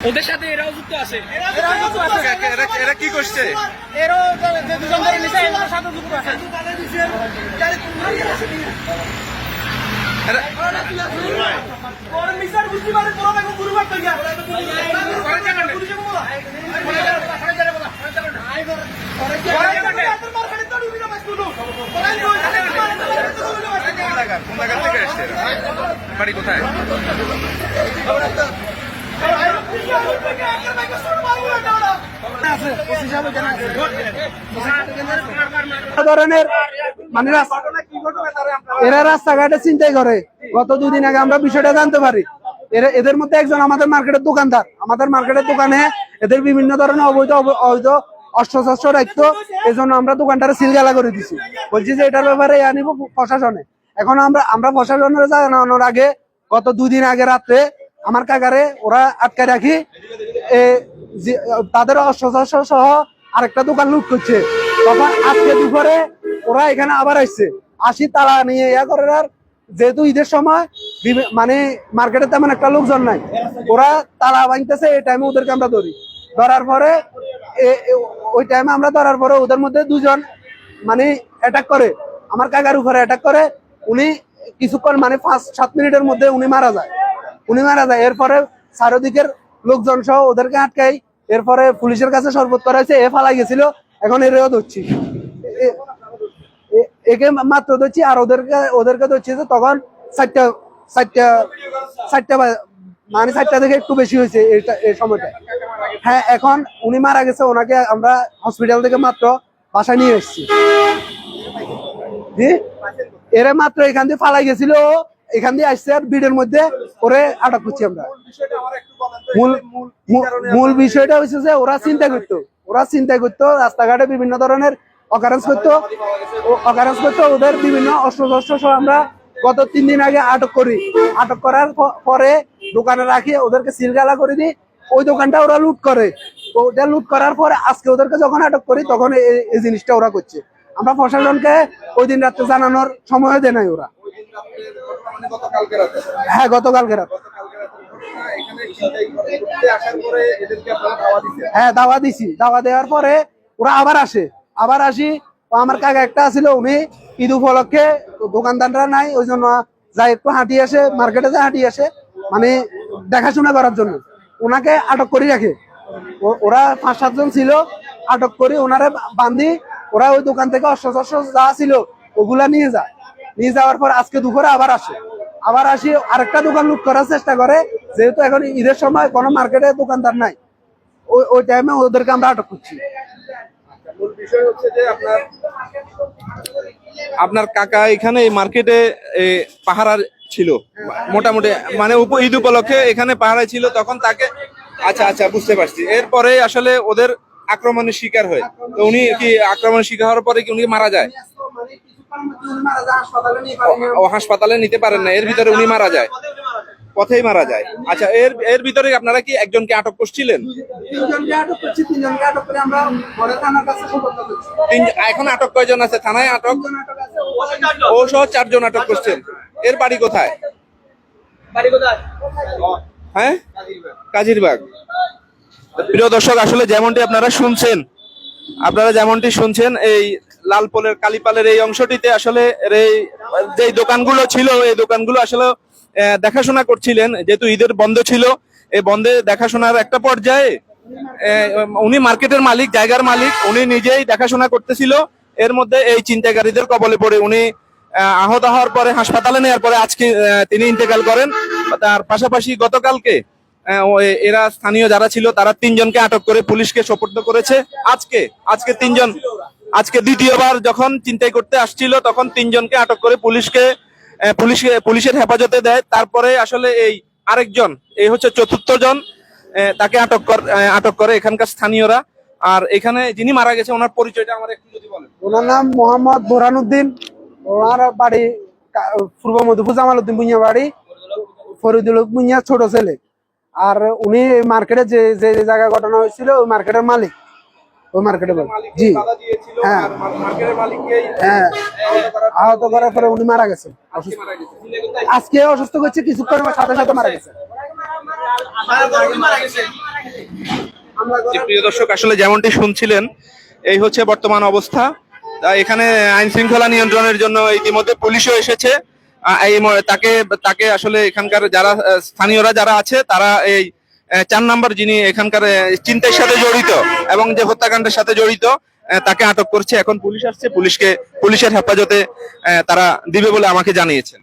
ওদের সাথে এরাও যুক্ত আছে। এরা এরা কি করছে? এরও দুজন ধরে নিছে এর সাথে যুক্ত আছে। এরা- ওর মিসার বুঝতে পারে তোরা দেখো গুরুবার তো গিয়া কোন জায়গা থেকে আসছে? বাড়ি কোথায়? মানে এরা রাস্তাঘাটে চিন্তাই করে। গত দুদিন আগে আমরা বিষয়টা জানতে পারি। এরা এদের মধ্যে একজন আমাদের মার্কেটের দোকানদার। আমাদের মার্কেটের দোকানে এদের বিভিন্ন ধরনের অবৈধ অব- অবৈধ অস্ত্রশস্ত্র রাখতো। এই আমরা দোকানটারে সিলগালা করে দিছি। বলছি যে এটার ব্যাপারে আনিব প্রশাসনে। এখন আমরা আমরা প্রশাসনের আগে গত দুদিন আগে রাত্রে আমার কাগারে ওরা আটকে রাখি। তাদের অস্ত্রশস্ত্র সহ আরেকটা দোকান লুট করছে। তখন আজকে দুপুরে ওরা এখানে আবার আসছে। আসি তালা নিয়ে ইয়া করে আর যেহেতু ঈদের সময় মানে মার্কেটে তেমন একটা লোকজন নাই। ওরা তালা ভাঙতেছে এই টাইমে ওদেরকে আমরা ধরি। ধরার পরে ওই টাইমে আমরা ধরার পরে ওদের মধ্যে দুজন মানে অ্যাটাক করে। আমার কাকার উপরে অ্যাটাক করে। উনি কিছুক্ষণ মানে পাঁচ, সাত মিনিটের মধ্যে উনি মারা যায়। উনি মারা যায়। এরপরে চারোদিকের লোকজন সহ ওদেরকে আটকাই। এরপরে পুলিশের কাছে শরবত করা হয়েছে এ ফালাই গেছিল, এখন এরেও ধরছি একে মাত্র ধরছি, আর ওদেরকে ওদেরকে ধরছি যে তখন চারটা চারটা চারটা মানে চারটা থেকে একটু বেশি হয়েছে এই সময়টা। হ্যাঁ এখন উনি মারা গেছে, ওনাকে আমরা হসপিটাল থেকে মাত্র বাসায় নিয়ে এসেছি। এরা মাত্র এখান দিয়ে ফালাই গেছিল এখান দিয়ে আসছে আর ভিড়ের মধ্যে ওরে আটক করছি আমরা। মূল বিষয়টা হচ্ছে যে ওরা চিন্তা করতো, ওরা চিন্তা করতো রাস্তাঘাটে বিভিন্ন ধরনের অকারেন্স করতো। অকারেন্স করতো, ওদের বিভিন্ন অস্ত্র শস্ত্র সহ আমরা গত তিন দিন আগে আটক করি। আটক করার পরে দোকানে রাখি, ওদেরকে সিলগালা করে দিই। ওই দোকানটা ওরা লুট করে। ওটা লুট করার পরে আজকে ওদেরকে যখন আটক করি, তখন এই- এই জিনিসটা ওরা করছে। আমরা প্রশাসনকে ওই দিন রাত্রে জানানোর সময় দেয় নাই ওরা। হ্যাঁ গতকালকে রাত। হ্যাঁ দাওয়া দিছি। দাওয়া দেওয়ার পরে ওরা আবার আসে। আবার আসি আমার কাকা একটা ছিল উনি ঈদ উপলক্ষে দোকানদাররা নাই, ওই জন্য যাই একটু হাঁটি আসে, মার্কেটে যায় হাঁটি আসে মানে দেখাশোনা করার জন্য। ওনাকে আটক করে রাখে। ওরা পাঁচ সাতজন ছিল, আটক করে ওনারে বান্ধি, ওরা ওই দোকান থেকে অস্ত্র যা ছিল, ওগুলা নিয়ে যায়। নিয়ে যাওয়ার পর আজকে দুপুরে আবার আসে। আবার আসি, আরেকটা দোকান লুট করার চেষ্টা করে, যেহেতু এখন ঈদের সময় কোনো মার্কেটে দোকানদার নাই। ওই ওই টাইমে ওদেরকে আমরা আটক করছি। আপনার কাকা এখানে এই মার্কেটে পাহারার ছিল। মোটামুটি মানে ঈদ উপলক্ষে এখানে পাহারায় ছিল, তখন তাকে আচ্ছা আচ্ছা বুঝতে পারছি। এরপরে আসলে ওদের আক্রমণের শিকার হয়। তো উনি কি আক্রমণের শিকার হওয়ার পরে কি উনি মারা যায়? ও হাসপাতালে নিতে পারেন না এর ভিতরে উনি মারা যায়। পথেই মারা যায়। আচ্ছা এর এর ভিতরে আপনারা কি একজনকে আটক করছিলেন? এখন আটক কয়জন আছে? থানায় আটক? ও সহ চারজন আটক করছেন। এর বাড়ি কোথায়? হ্যাঁ? কাজিরবাগ। প্রিয় দর্শক আসলে যেমনটি আপনারা শুনছেন আপনারা যেমনটি শুনছেন এই লালপোলের কালীপালের এই অংশটিতে আসলে এই যে দোকানগুলো ছিল, এই দোকানগুলো আসলে দেখাশোনা করছিলেন। যেহেতু ঈদের বন্ধ ছিল, এই বন্ধে দেখাশোনার একটা পর্যায়ে উনি মার্কেটের মালিক, জায়গার মালিক, উনি নিজেই দেখাশোনা করতেছিল। এর মধ্যে এই চিন্তাকারীদের কবলে পড়ে উনি আহত হওয়ার পরে, হাসপাতালে নেওয়ার পরে আজকে তিনি ইন্তেকাল করেন। তার পাশাপাশি গতকালকে এরা স্থানীয় যারা ছিল, তারা তিনজনকে আটক করে পুলিশকে সোপর্দ করেছে। আজকে আজকে তিনজন আজকে দ্বিতীয়বার যখন চিন্তাই করতে আসছিল, তখন তিনজনকে আটক করে পুলিশকে পুলিশকে পুলিশের হেফাজতে দেয়। তারপরে আসলে এই আরেকজন, এই হচ্ছে চতুর্থ জন তাকে আটক আটক করে এখানকার স্থানীয়রা। আর এখানে যিনি মারা গেছে, ওনার পরিচয়টা আমার একটু যদি বলেন। ওনার নাম মোহাম্মদ বোরহানুদ্দিন। ওনার বাড়ি পূর্ব মধুপুর জামাল উদ্দিন বুনিয়া বাড়ি, ফরিদুল বুনিয়া ছোট ছেলে। আর উনি মার্কেটে যে যে জায়গায় ঘটনা হয়েছিল, ওই মার্কেটের মালিক। ওই মার্কেটের জি। হ্যাঁ। হ্যাঁ। আহত করার পরে উনি মারা গেছে। আজকে অসুস্থ করছে কিছুক্ষণের সাথে সাথে মারা গেছে। প্রিয় দর্শক আসলে যেমনটি শুনছিলেন এই হচ্ছে বর্তমান অবস্থা। এখানে আইন শৃঙ্খলা নিয়ন্ত্রণের জন্য ইতিমধ্যে পুলিশও এসেছে। এই তাকে তাকে আসলে এখানকার যারা স্থানীয়রা যারা আছে তারা এই চার নাম্বার যিনি এখানকার চিন্তার সাথে জড়িত এবং যে হত্যাকাণ্ডের সাথে জড়িত তাকে আটক করছে। এখন পুলিশ আসছে, পুলিশকে, পুলিশের হেফাজতে তারা দিবে বলে আমাকে জানিয়েছেন।